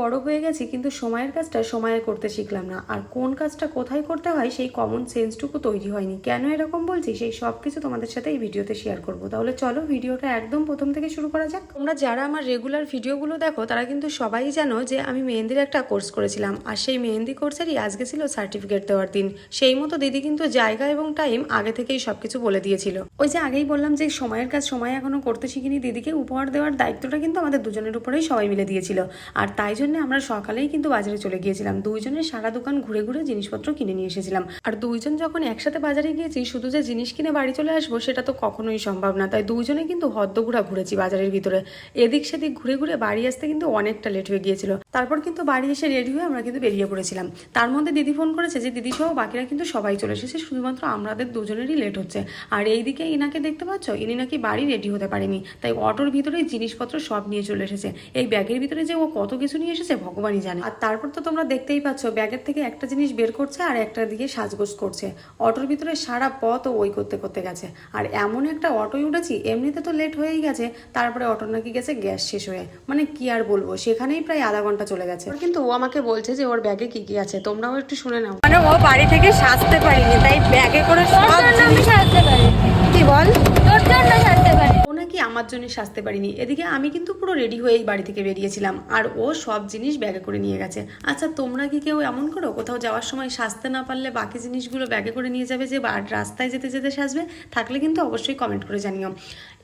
বড় হয়ে গেছি, কিন্তু সময়ের কাজটা সময়ে করতে শিখলাম না। আর কোন কাজটা কোথায় করতে হয়, সেই কমন সেন্সটুকু তৈরি হয়নি। কেন এরকম বলছি? সেই সব কিছু তোমাদের সাথে এই ভিডিওতে শেয়ার করব। তাহলে চলো ভিডিওটা একদম প্রথম থেকে শুরু করা যাক। তোমরা যারা আমার রেগুলার ভিডিওগুলো দেখো, তারা কিন্তু সবাই জানো যে আমি মেহেন্দির একটা কোর্স করেছিলাম। আর সেই মেহেন্দি কোর্সেরই আজকে ছিল সার্টিফিকেট দেওয়ার দিন। সেই মতো দিদি কিন্তু জায়গা এবং টাইম আগে থেকেই সবকিছু বলে দিয়েছিল। ওই যে আগেই বললাম যে সময়ের কাজ সময় এখনও করতে শিখিনি, দিদিকে উপহার দেওয়ার দায়িত্বটা কিন্তু আমাদের দুজনের উপরেই সবাই মিলে দিয়েছিল। আর তাই জন্য আমরা সকালেই কিন্তু বাজারে চলে গিয়েছিলাম। দুইজনের সারা দোকান ঘুরে ঘুরে জিনিসপত্র কিনে নিয়ে এসেছিলাম। আর দুইজন যখন একসাথে বাজারে গিয়েছি, শুধু যে জিনিস কিনে বাড়ি চলে আসব সেটা তো কখনোই সম্ভব না। তাই দুইজনে কিন্তু হদ্দঘুরা ঘুরেছি বাজারের ভিতরে। এদিক সেদিক ঘুরে ঘুরে বাড়ি আসতে কিন্তু অনেকটা লেট হয়ে গিয়েছিল। তারপর কিন্তু বাড়ি এসে রেডি হয়ে আমরা কিন্তু বেরিয়ে পড়েছিলাম। তার মধ্যে দিদি ফোন করেছে যে, দিদি সহ বাকিরা কিন্তু সবাই চলে এসেছে, শুধুমাত্র আমাদের দুজনেরই লেট হচ্ছে। আর এইদিকে ইনাকে দেখতে পাচ্ছ? ইনি নাকি বাড়ি রেডি হতে পারেনি। তাই অটোর ভিতরেই জিনিসপত্র সব নিয়ে চলে এসেছে। এই ব্যাগের ভিতরে যে ও কত কিছু নিয়ে এসেছে, ভগবানই জানে। আর তারপর তো তোমরা দেখতেই পাচ্ছ ব্যাগের থেকে একটা জিনিস বের করছে আর একটা দিকে সাজগোজ করছে। অটোর ভিতরে সারা পথ ওই করতে করতে গেছে। আর এমন একটা অটোয় উঠেছি, এমনিতে তো লেট হয়েই গেছে, তারপরে অটো নাকি গেছে, গ্যাস শেষ হয়ে। মানে কি আর বলব? সেখানেই প্রায় আধা ঘণ্টা চলে গেছে। কিন্তু ও আমাকে বলছে যে ওর ব্যাগে কি কি আছে। তোমরাও একটু শুনে নাও। মানে ও বাড়ি থেকে সাজতে পারিনি তাই ব্যাগে করে সব আমি সাজতে পারি কি বল তোর জন্য সাজতে পারি ও নাকি আমার জন্য সাজতে পারিনি। এদিকে আমি কিন্তু পুরো রেডি হয়েই বাড়ি থেকে বেরিয়েছিলাম। আর ও সব জিনিস ব্যাগে করে নিয়ে গেছে। আচ্ছা তোমরা কি কেউ এমন করো? কোথাও যাওয়ার সময় সাজতে না পারলে বাকি জিনিসগুলো ব্যাগে করে নিয়ে যাবে যে রাস্তায় যেতে যেতে সাজবে? থাকলে কিন্তু অবশ্যই কমেন্ট করে জানিও।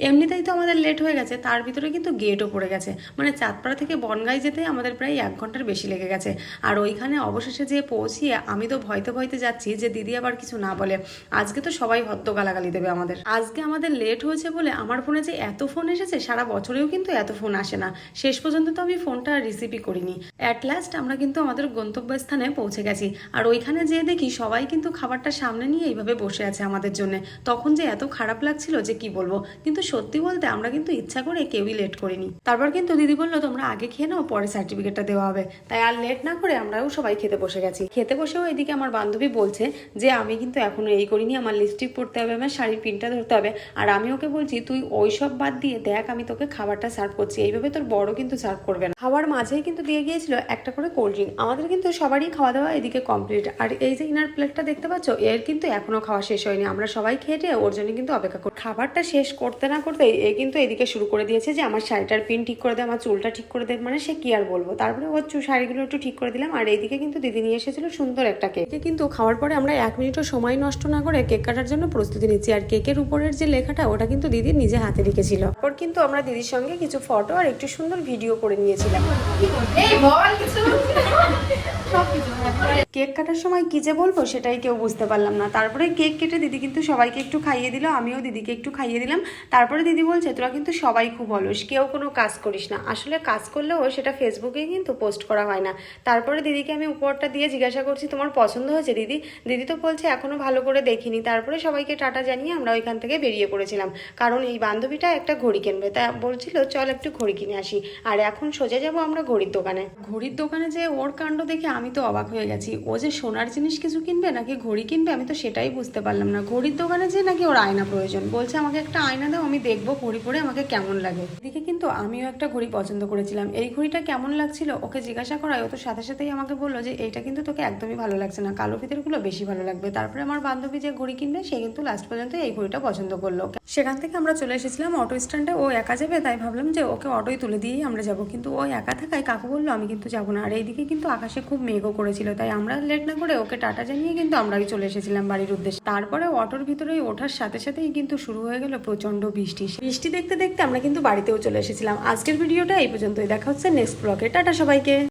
এমনিতেই তো আমাদের লেট হয়ে গেছে, তার ভিতরে কিন্তু গেটও পড়ে গেছে। মানে চাঁদপাড়া থেকে বনগাই যেতে আমাদের প্রায় এক ঘণ্টার বেশি লেগে গেছে। আর ওইখানে অবশেষে যেয়ে পৌঁছিয়ে আমি তো ভয়তে ভয়তে যাচ্ছি যে, দিদি আবার কিছু না বলে। আজকে তো সবাই হদ্দ গালাগালি দেবে আমাদের। আজকে আমাদের লেট হয়েছে বলে আমার ফোনে যে এত ফোন এসেছে, সারা বছরেও কিন্তু এত ফোন আসে না। শেষ পর্যন্ত তো আমি ফোনটা রিসিভই করিনি। অ্যাট লাস্ট আমরা কিন্তু আমাদের গন্তব্যস্থানে পৌঁছে গেছি। আর ওইখানে যেয়ে দেখি সবাই কিন্তু খাবারটা সামনে নিয়ে এইভাবে বসে আছে আমাদের জন্য। তখন যে এত খারাপ লাগছিল যে কি বলব? কিন্তু সত্যি বলতে আমরা কিন্তু ইচ্ছা করে কেউই লেট করিনি। তারপর কিন্তু দিদি বলল, তোমরা আগে খেয়ে নাও, পরে সার্টিফিকেটটা দেওয়া হবে। তাই আর লেট না করে আমরাও সবাই খেতে বসে গেছি। খেতে বসেও এদিকে আমার বান্ধবী বলছে যে, আমি কিন্তু এখনও এই করিনি, আমার লিপস্টিক পরতে হবে, আমার শাড়ির পিনটা ধরতে হবে। আর আমি ওকে বলছি, তুই ওই সব বাদ দিয়ে দেখ আমি তোকে খাবারটা সার্ভ করছি। এইভাবে তোর বড় কিন্তু সার্ভ করবে না। খাওয়ার মাঝেই কিন্তু দিয়ে গিয়েছিল একটা করে কোল্ড ড্রিঙ্ক আমাদের কিন্তু সবারই খাওয়া দাওয়া এদিকে কমপ্লিট আর এই যে ইনার প্লেটটা দেখতে পাচ্ছ, এর কিন্তু এখনও খাওয়া শেষ হয়নি। আমরা সবাই খেয়ে ওর জন্য কিন্তু অপেক্ষা করি খাবারটা শেষ করতে না করতে এ কিন্তু এদিকে শুরু করে দিয়েছে যে আমার শাড়িটার পিন ঠিক করে দে, আমার চুলটা ঠিক করে দে মানে সে কি আর বলব? তারপরে ওর শাড়িগুলো একটু ঠিক করে দিলাম। আর এইদিকে কিন্তু দিদি নিয়ে এসেছিল সুন্দর একটা কেক কিন্তু খাওয়ার পরে আমরা এক মিনিটও সময় নষ্ট না করে কেক কাটার জন্য প্রস্তুতি নিচ্ছি। আর কেকের উপরের যে লেখাটা, ওটা কিন্তু দিদি নিজে হাতে লিখেছিল তারপর কিন্তু আমরা দিদির সঙ্গে কিছু ফটো আর একটু সুন্দর ভিডিও করে নিয়েছিলাম। কেক কাটার সময় কি যে বলব সেটাই কেউ বুঝতে পারলাম না। তারপরে কেক কেটে দিদি কিন্তু সবাইকে একটু খাইয়ে দিল, আমিও দিদিকে একটু খাইয়ে দিলাম। তারপরে দিদি বলছে, তোরা কিন্তু সবাই খুব অলস, কেউ কোনো কাজ করিস না। আসলে কাজ করলেও সেটা ফেসবুকে কিন্তু পোস্ট করা হয় না। তারপরে দিদিকে আমি উপহারটা দিয়ে জিজ্ঞাসা করছি, তোমার পছন্দ হয়েছে দিদি? দিদি তো বলছে এখনও ভালো করে দেখিনি। তারপরে সবাইকে টাটা জানিয়ে আমরা ওইখান থেকে বেরিয়ে পড়েছিলাম। কারণ এই বান্ধবীটা একটা ঘড়ি কিনবে। তা বলছিল, চল একটু ঘড়ি কিনে আসি। আর এখন সোজা যাব আমরা ঘড়ির দোকানে। ঘড়ির দোকানে যে ওর কাণ্ড দেখে আমি তো অবাক হয়ে গেছি। ও যে সোনার জিনিস কিছু কিনবে নাকি ঘড়ি কিনবে, আমি তো সেটাই বুঝতে পারলাম না। ঘড়ির দোকানে যে নাকি ওর আয়না প্রয়োজন। বলছে, আমাকে একটা আয়না দাও, আমি দেখব ঘড়ি পরে আমাকে কেমন লাগে। এদিকে কিন্তু আমিও একটা ঘড়ি পছন্দ করেছিলাম। এই ঘড়িটা কেমন লাগছিল? ওকে জিজ্ঞাসা করায়, ও তো সাথে সাথেই আমাকে বলল যে, এইটা কিন্তু তোকে একদমই ভালো লাগছে না। কালো ফিতেরগুলো বেশি ভালো লাগবে। তারপরে আমার বান্ধবী যে ঘড়ি কিনবে, সে কিন্তু লাস্ট পর্যন্ত এই ঘড়িটা পছন্দ করল। সেখান থেকে আমরা চলে এসেছিলাম অটো স্ট্যান্ডে ও একা যাবে, তাই ভাবলাম যে, ওকে অটোই তুলে দিয়েই আমরা যাব। কিন্তু ও একা থাকায় কাকু বলল, আমি কিন্তু যাব না। আর এইদিকে কিন্তু আকাশে খুব মেঘও করেছিল, তাই আমরা লেট না করে ওকে টাটা জানিয়ে কিন্তু আমরাই চলে এসেছিলাম বাড়ির উদ্দেশ্যে। তারপরে অটোর ভিতরে ওঠার সাথে সাথেই কিন্তু শুরু হয়ে গেল প্রচণ্ড বৃষ্টি। বৃষ্টি দেখতে দেখতে আমরা কিন্তু বাড়িতেও চলে এসেছিলাম। আজকের ভিডিওটা এই পর্যন্তই। দেখা হচ্ছে নেক্সট ব্লকে টাটা সবাইকে!